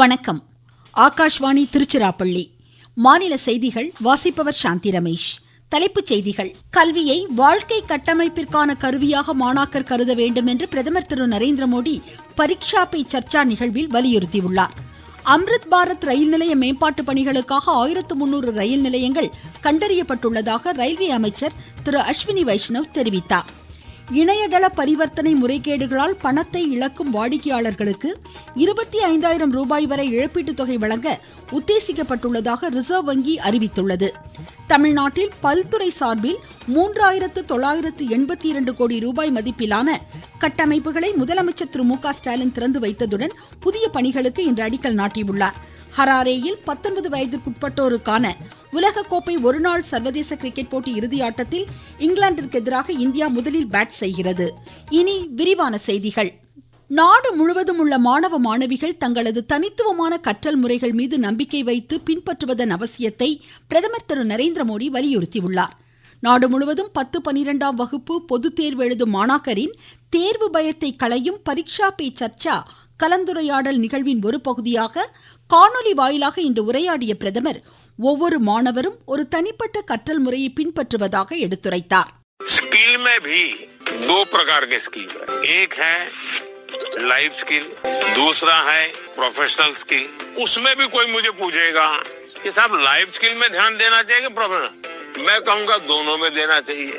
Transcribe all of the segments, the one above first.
வணக்கம். ஆகாஷ்வாணி திருச்சிராப்பள்ளி. மாநில செய்திகள் வாசிப்பவர் சாந்தி ரமேஷ். தலைப்புச் செய்திகள் கல்வியை வாழ்க்கை கட்டமைப்பிற்கான கருவியாக மாணாக்கர் கருத வேண்டும் என்று பிரதமர் திரு நரேந்திர மோடி பரீட்சா பே சர்ச்சா நிகழ்வில் வலியுறுத்தியுள்ளார். அம்ரித் பாரத் ரயில் நிலைய மேம்பாட்டு பணிகளுக்காக ஆயிரத்து முன்னூறு ரயில் நிலையங்கள் கண்டறியப்பட்டுள்ளதாக ரயில்வே அமைச்சர் திரு அஸ்வினி வைஷ்ணவ் தெரிவித்தார். இணையதள பரிவர்த்தனை முறைகேடுகளால் பணத்தை இழக்கும் வாடிக்கையாளர்களுக்கு இருபத்தி ஐந்தாயிரம் ரூபாய் வரை இழப்பீட்டுத் தொகை வழங்க உத்தேசிக்கப்பட்டுள்ளதாக ரிசர்வ் வங்கி அறிவித்துள்ளது. தமிழ்நாட்டில் பல்துறை சார்பில் மூன்றாயிரத்து தொள்ளாயிரத்து எண்பத்தி இரண்டு கோடி ரூபாய் மதிப்பிலான கட்டமைப்புகளை முதலமைச்சர் திரு மு க ஸ்டாலின் திறந்து வைத்ததுடன் புதிய பணிகளுக்கு இன்று அடிக்கல் நாட்டியுள்ளார். ஹராரேயில் பத்தொன்பது வயதிற்குட்பட்டோருக்கான உலகக்கோப்பை ஒருநாள் சர்வதேச கிரிக்கெட் போட்டி இறுதி ஆட்டத்தில் இங்கிலாந்திற்கு எதிராக இந்தியா முதலில் பேட் செய்கிறது. இனி விரிவான செய்திகள். நாடு முழுவதும் உள்ள மாணவ மாணவிகள் தங்களது தனித்துவமான கற்றல் முறைகள் மீது நம்பிக்கை வைத்து பின்பற்றுவதன் அவசியத்தை பிரதமர் திரு நரேந்திர மோடி வலியுறுத்தியுள்ளார். நாடு முழுவதும் பத்து பனிரெண்டாம் வகுப்பு பொதுத் தேர்வு எழுதும் மாணாக்கரின் தேர்வு பயத்தை களையும் பரீட்சா பே சர்ச்சா கலந்துரையாடல் நிகழ்வின் ஒரு பகுதியாக காணொலி வாயிலாக இன்று உரையாடிய பிரதமர் ஒவ்வொரு மாணவரும் ஒரு தனிப்பட்ட கற்றல் முறையை பின்பற்றுவதாக எடுத்துரைத்தார் स्किल में भी दो प्रकार के स्किल है एक है लाइफ स्किल दूसरा है प्रोफेशनल स्किल उसमें भी कोई मुझे पूछेगा कि साहब लाइफ स्किल में ध्यान देना चाहिए कि प्रोफेशनल मैं कहूंगा दोनों में देना चाहिए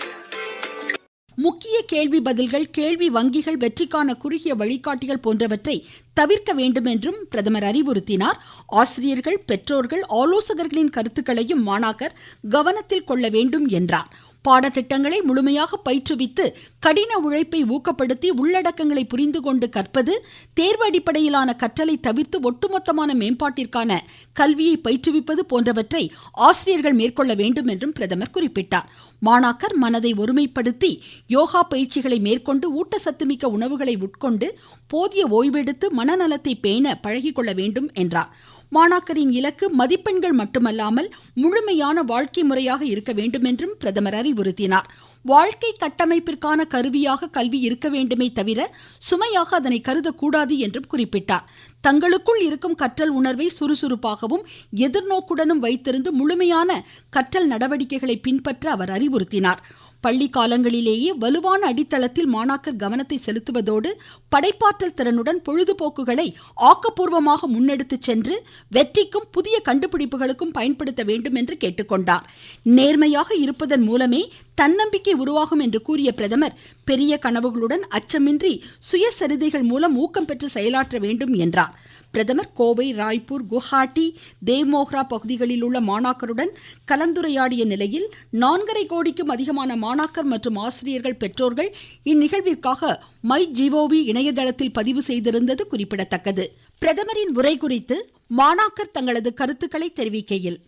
முக்கிய கேள்வி பதில்கள் கேள்வி வங்கிகள் வெற்றிக்கான குறுகிய வழிகாட்டிகள் போன்றவற்றை தவிர்க்க வேண்டும் என்றும் பிரதமர் அறிவுறுத்தினார் ஆசிரியர்கள் பெற்றோர்கள் ஆலோசகர்களின் கருத்துக்களையும் மாணாக்கர் கவனத்தில் கொள்ள வேண்டும் என்றார். பாடத்திட்டங்களை முழுமையாக பயிற்றுவித்து கடின உழைப்பை ஊக்கப்படுத்தி உள்ளடக்கங்களை புரிந்து கொண்டு கற்பது தேர்வு அடிப்படையிலான கற்றலை தவிர்த்து ஒட்டுமொத்தமான மேம்பாட்டிற்கான கல்வியை பயிற்றுவிப்பது போன்றவற்றை ஆசிரியர்கள் மேற்கொள்ள வேண்டும் என்றும் பிரதமர் குறிப்பிட்டார். மாணாக்கர் மனதை ஒருமைப்படுத்தி யோகா பயிற்சிகளை மேற்கொண்டு ஊட்டச்சத்துமிக்க உணவுகளை உட்கொண்டு போதிய ஓய்வெடுத்து மனநலத்தை பேண பழகிக்கொள்ள வேண்டும் என்றார். மாணாக்கரின் இலக்கு மதிப்பெண்கள் மட்டுமல்லாமல் முழுமையான வாழ்க்கை முறையாக இருக்க வேண்டும் என்றும் பிரதமர் அறிவுறுத்தினார். வாழ்க்கை கட்டமைப்பிற்கான கருவியாக கல்வி இருக்க வேண்டுமே தவிர சுமையாக அதனை கருதக்கூடாது என்றும் குறிப்பிட்டார். தங்களுக்குள் இருக்கும் கற்றல் உணர்வை சுறுசுறுப்பாகவும் எதிர்நோக்குடனும் வைத்திருந்து முழுமையான கற்றல் நடவடிக்கைகளை பின்பற்ற அவர் அறிவுறுத்தினார். பள்ளி காலங்களிலேயே வலுவான அடித்தளத்தில் மாணாக்கர் கவனத்தை செலுத்துவதோடு படைப்பாற்றல் திறனுடன் பொழுதுபோக்குகளை ஆக்கப்பூர்வமாக முன்னெடுத்து சென்று வெற்றிக்கும் புதிய கண்டுபிடிப்புகளுக்கும் பயன்படுத்த வேண்டும் என்று கேட்டுக்கொண்டார். நேர்மையாக இருப்பதன் மூலமே தன்னம்பிக்கை உருவாகும் என்று கூறிய பிரதமர் பெரிய கனவுகளுடன் அச்சமின்றி சுயசரிதைகள் மூலம் ஊக்கம் பெற்று செயலாற்ற வேண்டும் என்றார். பிரதமர் கோவை ராய்ப்பூர் குவஹாட்டி தேவ்மோஹ்ரா பகுதிகளில் உள்ள மாணாக்கருடன் கலந்துரையாடிய நிலையில் நான்கரை கோடிக்கும் அதிகமான மாணாக்கர் மற்றும் ஆசிரியர்கள் பெற்றோர்கள் இந்நிகழ்விற்காக மை ஜிஓவி இணையதளத்தில் பதிவு செய்திருந்தது குறிப்பிடத்தக்கது. பிரதமரின் உரை குறித்து மாணாக்கர் தங்களது கருத்துக்களை தெரிவிக்கையில்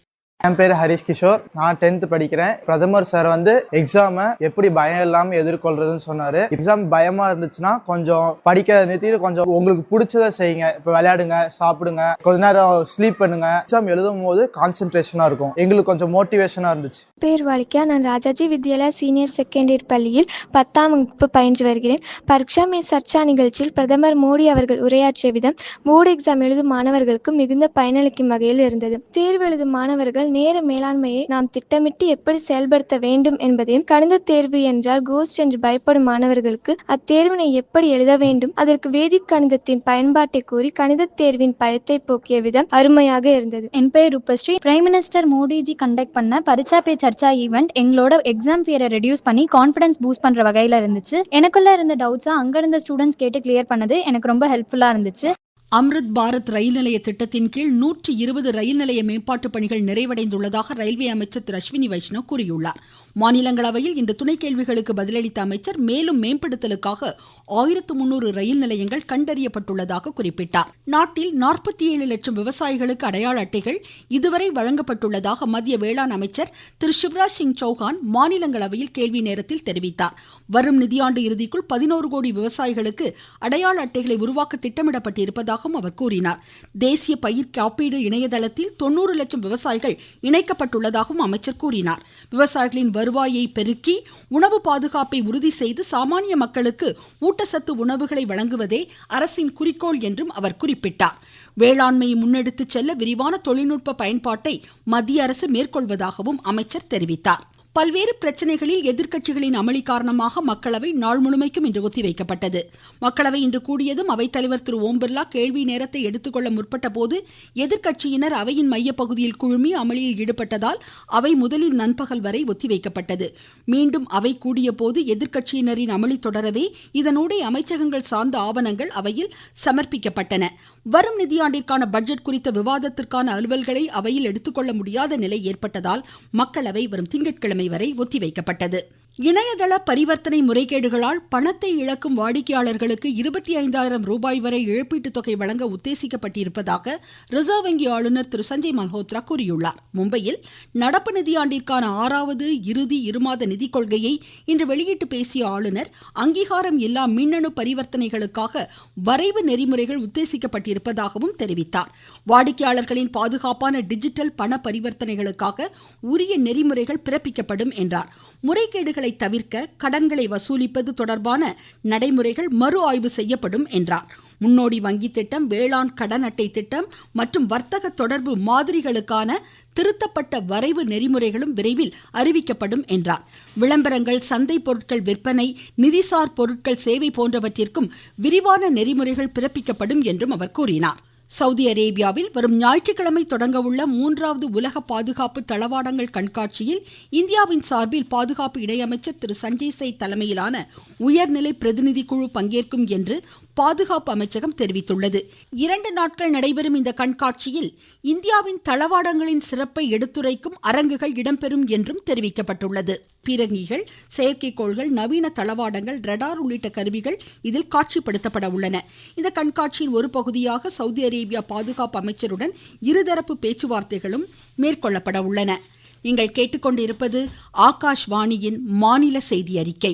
என் பேர் ஹரிஷ் கிஷோர். நான் டென்த் படிக்கிறேன். பிரதமர் சார் வந்து எக்ஸாமை எப்படி பயம் இல்லாமல் எதிர்கொள்றதுன்னு சொன்னார். எக்ஸாம் பயமாக இருந்துச்சுன்னா கொஞ்சம் படிக்க நிறுத்திட்டு கொஞ்சம் உங்களுக்கு பிடிச்சதை செய்யுங்க. இப்போ விளையாடுங்க சாப்பிடுங்க கொஞ்ச நேரம் ஸ்லீப் பண்ணுங்க. எக்ஸாம் எழுதும் போது கான்சென்ட்ரேஷனாக இருக்கும். எங்களுக்கு கொஞ்சம் மோட்டிவேஷனாக இருந்துச்சு. பேர் வாலிக்கா நான் ராஜாஜி வித்யாலயா சீனியர் செகண்டரி பள்ளியில் பத்தாம் வகுப்பு பயின்று வருகிறேன். பரீட்சா மே சர்ச்சா நிகழ்ச்சியில் பிரதமர் மோடி அவர்கள் உரையாற்றிய விதம் போர்டு எக்ஸாம் எழுதும் மாணவர்களுக்கு மிகுந்த பயனளிக்கும் வகையில் இருந்தது. தேர்வு எழுதும் மாணவர்கள் நேர மேலாண்மையை நாம் திட்டமிட்டு எப்படி செயல்படுத்த வேண்டும் என்பதையும் கணித தேர்வு என்றால் கோஸ்ட் என்று பயப்படும் மாணவர்களுக்கு அத்தேர்வினை எப்படி எழுத வேண்டும் அதற்கு வேதிக் கணிதத்தின் பயன்பாட்டை கூறி கணித தேர்வின் பயத்தை போக்கிய விதம் அருமையாக இருந்தது. என் பெயர் Roopashree. Prime minister Modiji conduct பண்ண பரிச்சா பே சர்ச்சா ஈவெண்ட் எங்களோட எக்ஸாம் ஃபியரை ரெடியூஸ் பண்ணி கான்ஃபிடன்ஸ் பூஸ்ட் பண்ற வகையில இருந்துச்சு. எனக்குள்ள இருந்த டவுட்ஸா அங்க இருந்த ஸ்டூடெண்ட்ஸ் கேட்டு கிளியர் பண்ணது எனக்கு ரொம்ப ஹெல்ப்ஃபுல்லா இருந்துச்சு. அம்ரித் பாரத் ரயில் நிலைய திட்டத்தின் கீழ் நூற்றி இருபது ரயில் நிலைய மேம்பாட்டு பணிகள் நிறைவடைந்துள்ளதாக ரயில்வே அமைச்சர் திரு அஸ்வினி வைஷ்ணவ் கூறியுள்ளார். மாநிலங்களவையில் இன்று துணை கேள்விகளுக்கு பதிலளித்த அமைச்சர் மேலும் மேம்படுத்தலுக்காக ஆயிரத்து முன்னூறு ரயில் நிலையங்கள் கண்டறியப்பட்டுள்ளதாக குறிப்பிட்டார். நாட்டில் நாற்பத்தி ஏழு லட்சம் விவசாயிகளுக்கு அடையாள அட்டைகள் இதுவரை வழங்கப்பட்டுள்ளதாக மத்திய வேளாண் அமைச்சர் திரு சிவராஜ் சிங் சௌஹான் மாநிலங்களவையில் கேள்வி நேரத்தில் தெரிவித்தார். வரும் நிதியாண்டு இறுதிக்குள் பதினோரு கோடி விவசாயிகளுக்கு அடையாள அட்டைகளை உருவாக்க திட்டமிடப்பட்டிருப்பதாகவும் அவர் கூறினார். தேசிய பயிர் காப்பீடு இணையதளத்தில் தொண்ணூறு லட்சம் விவசாயிகள் இணைக்கப்பட்டுள்ளதாகவும் அமைச்சர் கூறினார். விவசாயிகளின் வருவாயை பெருக்கி உணவு பாதுகாப்பை உறுதி செய்து சாமானிய மக்களுக்கு ஊட்டச்சத்து உணவுகளை வழங்குவதே அரசின் குறிக்கோள் என்றும் அவர் குறிப்பிட்டார். வேளாண்மையை முன்னெடுத்துச் செல்ல விரிவான தொழில்நுட்ப பயன்பாட்டை மத்திய அரசு மேற்கொள்வதாகவும் அமைச்சர் தெரிவித்தார். பல்வேறு பிரச்சனைகளில் எதிர்கட்சிகளின் அமளி காரணமாக மக்களவை நாள் முழுமைக்கும் இன்று ஒத்திவைக்கப்பட்டது. மக்களவை இன்று கூடியதும் அவைத்தலைவர் திரு ஓம் பிர்லா கேள்வி நேரத்தை எடுத்துக்கொள்ள முற்பட்ட போது எதிர்க்கட்சியினர் அவையின் மையப்பகுதியில் குழுமி அமளியில் ஈடுபட்டதால் அவை முதலில் நண்பகல் வரை ஒத்திவைக்கப்பட்டது. மீண்டும் அவை கூடிய போது எதிர்க்கட்சியினரின் அமளி தொடரவே இதனூடே அமைச்சகங்கள் சார்ந்த ஆவணங்கள் அவையில் சமர்ப்பிக்கப்பட்டன. வரும் நிதியாண்டிற்கான பட்ஜெட் குறித்த விவாதத்திற்கான அலுவல்களை அவையில் எடுத்துக்கொள்ள முடியாத நிலை ஏற்பட்டதால் மக்களவை வரும் திங்கட்கிழமை வரை ஒத்திவைக்கப்பட்டது. இணையதள பரிவர்த்தனை முறைகேடுகளால் பணத்தை இழக்கும் வாடிக்கையாளர்களுக்கு இருபத்தி ஐந்தாயிரம் ரூபாய் வரை இழப்பீட்டுத் தொகை வழங்க உத்தேசிக்கப்பட்டிருப்பதாக ரிசர்வ் வங்கி ஆளுநர் திரு சஞ்சய் மல்ஹோத்ரா கூறியுள்ளார். மும்பையில் நடப்பு நிதியாண்டிற்கான ஆறாவது இறுதி இருமாத நிதிக் கொள்கையை இன்று வெளியிட்டு பேசிய ஆளுநர் அங்கீகாரம் இல்லா மின்னணு பரிவர்த்தனைகளுக்காக வரைவு நெறிமுறைகள் உத்தேசிக்கப்பட்டிருப்பதாகவும் தெரிவித்தார். வாடிக்கையாளர்களின் பாதுகாப்பான டிஜிட்டல் பண பரிவர்த்தனைகளுக்காக உரிய நெறிமுறைகள் பிறப்பிக்கப்படும் என்றார். முறைகேடுகளை தவிர்க்க கடன்களை வசூலிப்பது தொடர்பான நடைமுறைகள் மறு ஆய்வு செய்யப்படும் என்றார். முன்னோடி வங்கி திட்டம் வேளாண் கடன் அட்டை திட்டம் மற்றும் வர்த்தக தொடர்பு மாதிரிகளுக்கான திருத்தப்பட்ட வரைவு நெறிமுறைகளும் விரைவில் அறிவிக்கப்படும் என்றார். விளம்பரங்கள் சந்தை பொருட்கள் விற்பனை நிதிசார் பொருட்கள் சேவை போன்றவற்றிற்கும் விரிவான நெறிமுறைகள் பிறப்பிக்கப்படும் என்றும் அவர் கூறினார். சவுதி அரேபியாவில் வரும் ஞாயிற்றுக்கிழமை தொடங்கவுள்ள மூன்றாவது உலக பாதுகாப்பு தளவாடங்கள் கண்காட்சியில் இந்தியாவின் சார்பில் பாதுகாப்பு இணையமைச்சர் திரு சஞ்சய் சை தலைமையிலான உயர்நிலை பிரதிநிதி குழு பங்கேற்கும் என்று பாதுகாப்பு அமைச்சகம் தெரிவித்துள்ளது. இரண்டு நாட்கள் நடைபெறும் இந்த கண்காட்சியில் இந்தியாவின் தளவாடங்களின் சிறப்பை எடுத்துரைக்கும் அரங்குகள் இடம்பெறும் என்றும் தெரிவிக்கப்பட்டுள்ளது. பீரங்கிகள் செயற்கைக்கோள்கள் நவீன தளவாடங்கள் ரடார் உள்ளிட்ட கருவிகள் இதில் காட்சிப்படுத்தப்பட உள்ளன. இந்த கண்காட்சியின் ஒரு பகுதியாக சவுதி அரேபியா பாதுகாப்பு அமைச்சருடன் இருதரப்பு பேச்சுவார்த்தைகளும் மேற்கொள்ளப்பட உள்ளன. நீங்கள் கேட்டுக்கொண்டிருப்பது ஆகாஷ்வாணியின் மாநில செய்தி அறிக்கை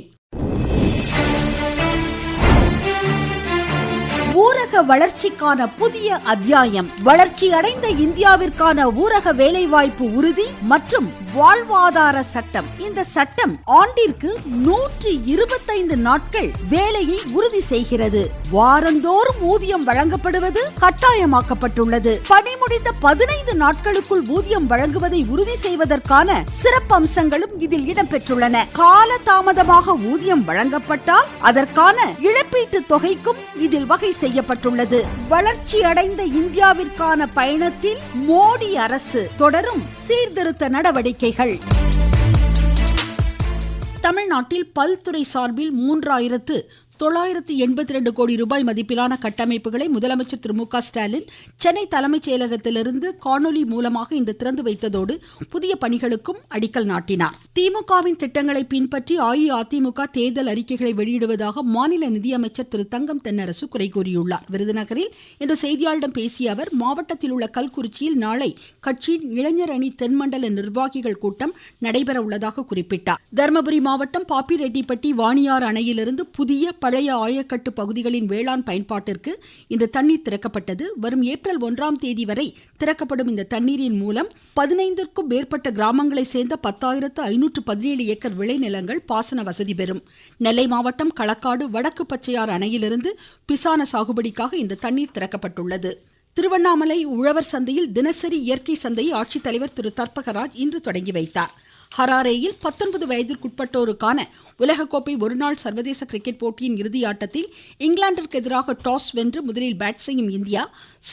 ஊரக வளர்ச்சிக்கான புதிய அத்தியாயம். வளர்ச்சி அடைந்த இந்தியாவிற்கான ஊரக வேலைவாய்ப்பு உறுதி மற்றும் வாழ்வாதார சட்டம். இந்த சட்டம் ஆண்டிற்கு நூற்றி இருபத்தைந்து நாட்கள் வேலையை உறுதி செய்கிறது. வாரந்தோறும் ஊதியம் வழங்கப்படுவது கட்டாயமாக்கப்பட்டுள்ளது. பணி முடிந்த பதினைந்து நாட்களுக்குள் ஊதியம் வழங்குவதை உறுதி செய்வதற்கான சிறப்பு அம்சங்களும் இதில் இடம்பெற்றுள்ளன. கால தாமதமாக ஊதியம் வழங்கப்பட்டால் அதற்கான இழப்பீட்டு தொகைக்கும் இதில் வகை செய்யப்பட்டுள்ளது. வளர்ச்சி அடைந்த இந்தியாவிற்கான பயணத்தில் மோடி அரசு தொடரும் சீர்திருத்த நடவடிக்கைகள். தமிழ்நாட்டில் பல்துறை சார்பில் மூன்றாயிரத்து தொள்ளாயிரத்து எண்பத்தி ரெண்டு கோடி ரூபாய் மதிப்பிலான கட்டமைப்புகளை முதலமைச்சர் திரு மு க ஸ்டாலின் சென்னை தலைமைச் செயலகத்திலிருந்து காணொலி மூலமாக இன்று திறந்து வைத்ததோடு புதிய பணிகளுக்கும் அடிக்கல் நாட்டினார். திமுகவின் திட்டங்களை பின்பற்றி அஇஅதிமுக தேர்தல் அறிக்கைகளை வெளியிடுவதாக மாநில நிதியமைச்சர் திரு தங்கம் தென்னரசு குறை கூறியுள்ளார். விருதுநகரில் இன்று செய்தியாளர்களிடம் பேசிய அவர் மாவட்டத்தில் உள்ள கல்குறிச்சியில் நாளை கட்சியின் இளைஞர் அணி தென்மண்டல நிர்வாகிகள் கூட்டம் நடைபெற உள்ளதாக குறிப்பிட்டார். தருமபுரி மாவட்டம் பாப்பிரெட்டிப்பட்டி வாணியார் அணையிலிருந்து புதிய பழைய ஆயக்கட்டு பகுதிகளின் வேளாண் பயன்பாட்டிற்கு இன்று தண்ணீர் திறக்கப்பட்டது. வரும் ஏப்ரல் ஒன்றாம் தேதி வரை திறக்கப்படும் இந்த தண்ணீரின் மூலம் பதினைந்திற்கும் மேற்பட்ட கிராமங்களை சேர்ந்த பத்தாயிரத்து ஐநூற்று பதினேழு ஏக்கர் விளைநிலங்கள் பாசன வசதி பெறும். நெல்லை மாவட்டம் களக்காடு வடக்கு பச்சையாறு அணையிலிருந்து பிசான சாகுபடிக்காக இன்று தண்ணீர் திறக்கப்பட்டுள்ளது. திருவண்ணாமலை உழவர் சந்தையில் தினசரி இயற்கை சந்தையை ஆட்சித்தலைவர் திரு தர்பகராஜ் இன்று தொடங்கி வைத்தார். ஹராரேயில் பத்தொன்பது வயதிற்குட்பட்டோருக்கான உலகக்கோப்பை ஒருநாள் சர்வதேச கிரிக்கெட் போட்டியின் இறுதி ஆட்டத்தில் இங்கிலாந்திற்கு எதிராக டாஸ் வென்று முதலில் பேட் செய்யும் இந்தியா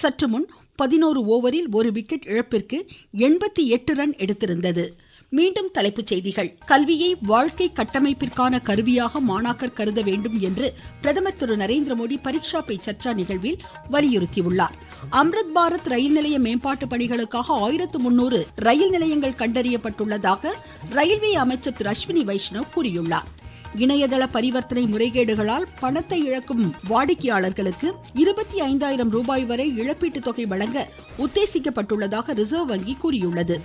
சற்று முன் பதினோரு ஓவரில் ஒரு விக்கெட் இழப்பிற்கு எண்பத்தி எட்டு ரன் எடுத்திருந்தது. மீண்டும் தலைப்புச் செய்திகள். கல்வியை வாழ்க்கை கட்டமைப்பிற்கான கருவியாக மாணாக்கர் கருத வேண்டும் என்று பிரதமர் திரு நரேந்திர மோடி பரீட்சா பே சர்ச்சா நிகழ்வில் வலியுறுத்தியுள்ளார். அம்ருத் பாரத் ரயில் நிலைய மேம்பாட்டு பணிகளுக்காக ஆயிரத்து முன்னூறு ரயில் நிலையங்கள் கண்டறியப்பட்டுள்ளதாக ரயில்வே அமைச்சர் திரு அஸ்வினி வைஷ்ணவ் கூறியுள்ளார். இணையதள பரிவர்த்தனை முறைகேடுகளால் பணத்தை இழக்கும் வாடிக்கையாளர்களுக்கு இருபத்தி ஐந்தாயிரம் ரூபாய் வரை இழப்பீட்டுத் தொகை வழங்க உத்தேசிக்கப்பட்டுள்ளதாக ரிசர்வ் வங்கி கூறியுள்ளது.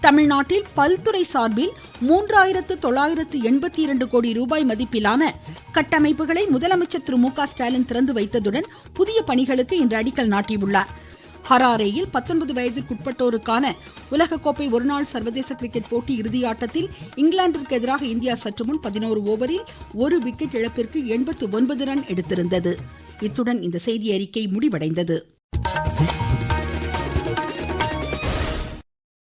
தமிழ்நாட்டில் பல்துறை சார்பில் மூன்றாயிரத்து தொள்ளாயிரத்து எண்பத்தி இரண்டு கோடி ரூபாய் மதிப்பிலான கட்டமைப்புகளை முதலமைச்சர் திரு மு க ஸ்டாலின் திறந்து வைத்ததுடன் புதிய பணிகளுக்கு இன்று அடிக்கல் நாட்டியுள்ளார். ஹராரேயில் பத்தொன்பது வயதிற்குட்பட்டோருக்கான உலகக்கோப்பை ஒருநாள் சர்வதேச கிரிக்கெட் போட்டி இறுதியாட்டத்தில் இங்கிலாந்திற்கு எதிராக இந்தியா சற்றுமுன் பதினோரு ஓவரில் ஒரு விக்கெட் இழப்பிற்கு எண்பத்து ஒன்பது ரன் எடுத்திருந்தது. இத்துடன் இந்த செய்தி அறிக்கை முடிவடைந்தது.